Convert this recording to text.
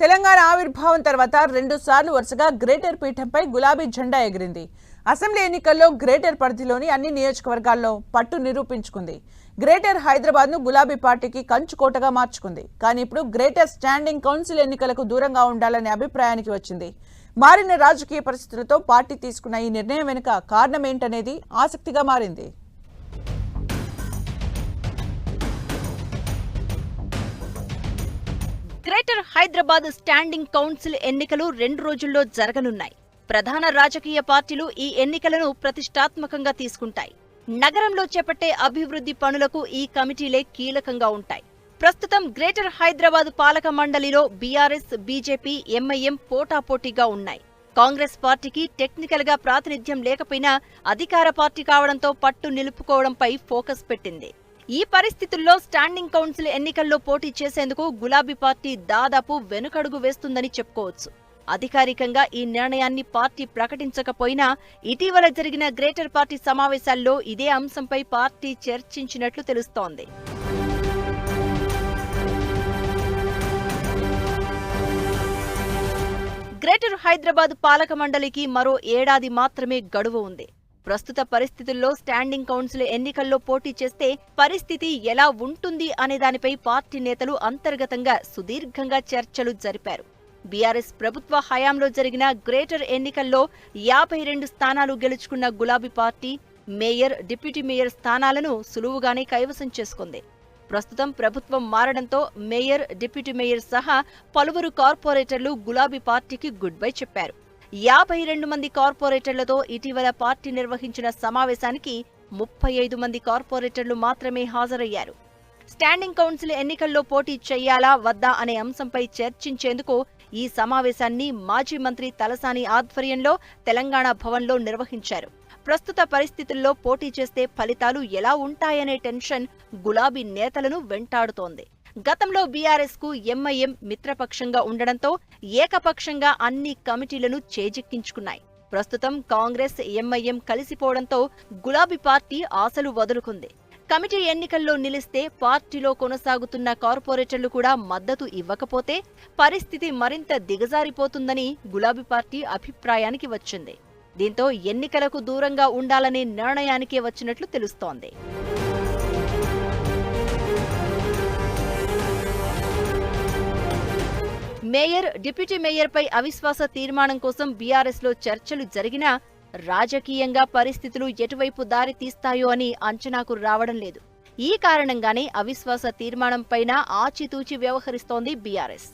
తెలంగాణ ఆవిర్భావం తర్వాత రెండు సార్లు వరుసగా గ్రేటర్ పీఠంపై గులాబీ జెండా ఎగిరింది. అసెంబ్లీ ఎన్నికల్లో గ్రేటర్ పరిధిలోని అన్ని నియోజకవర్గాల్లో పట్టు నిరూపించుకుంది. గ్రేటర్ హైదరాబాద్ను గులాబీ పార్టీకి కంచుకోటగా మార్చుకుంది. కానీ ఇప్పుడు గ్రేటర్ స్టాండింగ్ కౌన్సిల్ ఎన్నికలకు దూరంగా ఉండాలనే అభిప్రాయానికి వచ్చింది. మారిన రాజకీయ పరిస్థితులతో పార్టీ తీసుకున్న ఈ నిర్ణయం వెనుక కారణం ఏంటనేది ఆసక్తిగా మారింది. గ్రేటర్ హైదరాబాద్ స్టాండింగ్ కౌన్సిల్ ఎన్నికలు రెండు రోజుల్లో జరగనున్నాయి. ప్రధాన రాజకీయ పార్టీలు ఈ ఎన్నికలను ప్రతిష్టాత్మకంగా తీసుకుంటాయి. నగరంలో చేపట్టే అభివృద్ధి పనులకు ఈ కమిటీలే కీలకంగా ఉంటాయి. ప్రస్తుతం గ్రేటర్ హైదరాబాద్ పాలక మండలిలో బీఆర్ఎస్ బీజేపీ ఎంఐఎం పోటాపోటీగా ఉన్నాయి. కాంగ్రెస్ పార్టీకి టెక్నికల్గా ప్రాతినిధ్యం లేకపోయినా అధికార పార్టీ కావడంతో పట్టు నిలుపుకోవడంపై ఫోకస్ పెట్టింది. ఈ పరిస్థితుల్లో స్టాండింగ్ కౌన్సిల్ ఎన్నికల్లో పోటీ చేసేందుకు గులాబీ పార్టీ దాదాపు వెనుకడుగు వేస్తుందని చెప్పుకోవచ్చు. అధికారికంగా ఈ నిర్ణయాన్ని పార్టీ ప్రకటించకపోయినా ఇటీవల జరిగిన గ్రేటర్ పార్టీ సమావేశాల్లో ఇదే అంశంపై పార్టీ చర్చించినట్లు తెలుస్తోంది. గ్రేటర్ హైదరాబాద్ పాలక మండలికి మరో ఏడాది మాత్రమే గడువు ఉంది. ప్రస్తుత పరిస్థితుల్లో స్టాండింగ్ కౌన్సిల్ ఎన్నికల్లో పోటీ చేస్తే పరిస్థితి ఎలా ఉంటుంది అనే దానిపై పార్టీ నేతలు అంతర్గతంగా సుదీర్ఘంగా చర్చలు జరిపారు. బీఆర్ఎస్ ప్రభుత్వ హయాంలో జరిగిన గ్రేటర్ ఎన్నికల్లో యాభై రెండు స్థానాలు గెలుచుకున్న గులాబీ పార్టీ మేయర్ డిప్యూటీ మేయర్ స్థానాలను సులువుగానే కైవసం చేసుకుంది. ప్రస్తుతం ప్రభుత్వం మారడంతో మేయర్ డిప్యూటీ మేయర్ సహా పలువురు కార్పొరేటర్లు గులాబీ పార్టీకి గుడ్ బై చెప్పారు. యాభై రెండు మంది కార్పొరేటర్లతో ఇటీవల పార్టీ నిర్వహించిన సమావేశానికి ముప్పై ఐదు మంది కార్పొరేటర్లు మాత్రమే హాజరయ్యారు. స్టాండింగ్ కౌన్సిల్ ఎన్నికల్లో పోటీ చేయాలా వద్దా అనే అంశంపై చర్చించేందుకు ఈ సమావేశాన్ని మాజీ మంత్రి తలసాని ఆధ్వర్యంలో తెలంగాణ భవన్లో నిర్వహించారు. ప్రస్తుత పరిస్థితుల్లో పోటీ చేస్తే ఫలితాలు ఎలా ఉంటాయనే టెన్షన్ గులాబీ నేతలను వెంటాడుతోంది. గతంలో బీఆర్ఎస్కు ఎంఐఎం మిత్రపక్షంగా ఉండడంతో ఏకపక్షంగా అన్ని కమిటీలను చేజిక్కించుకున్నాయి. ప్రస్తుతం కాంగ్రెస్ ఎంఐఎం కలిసిపోవడంతో గులాబీ పార్టీ ఆశలు వదులుకుంది. కమిటీ ఎన్నికల్లో నిలిస్తే పార్టీలో కొనసాగుతున్న కార్పొరేటర్లు కూడా మద్దతు ఇవ్వకపోతే పరిస్థితి మరింత దిగజారిపోతుందని గులాబీ పార్టీ అభిప్రాయానికి వచ్చింది. దీంతో ఎన్నికలకు దూరంగా ఉండాలనే నిర్ణయానికే వచ్చినట్లు తెలుస్తోంది. మేయర్ డిప్యూటీ మేయర్పై అవిశ్వాస తీర్మానం కోసం బీఆర్ఎస్లో చర్చలు జరిగినా రాజకీయంగా పరిస్థితులు ఎటువైపు దారి తీస్తాయో అని అంచనాకు రావడం లేదు. ఈ కారణంగానే అవిశ్వాస తీర్మానంపైన ఆచితూచి వ్యవహరిస్తోంది బీఆర్ఎస్.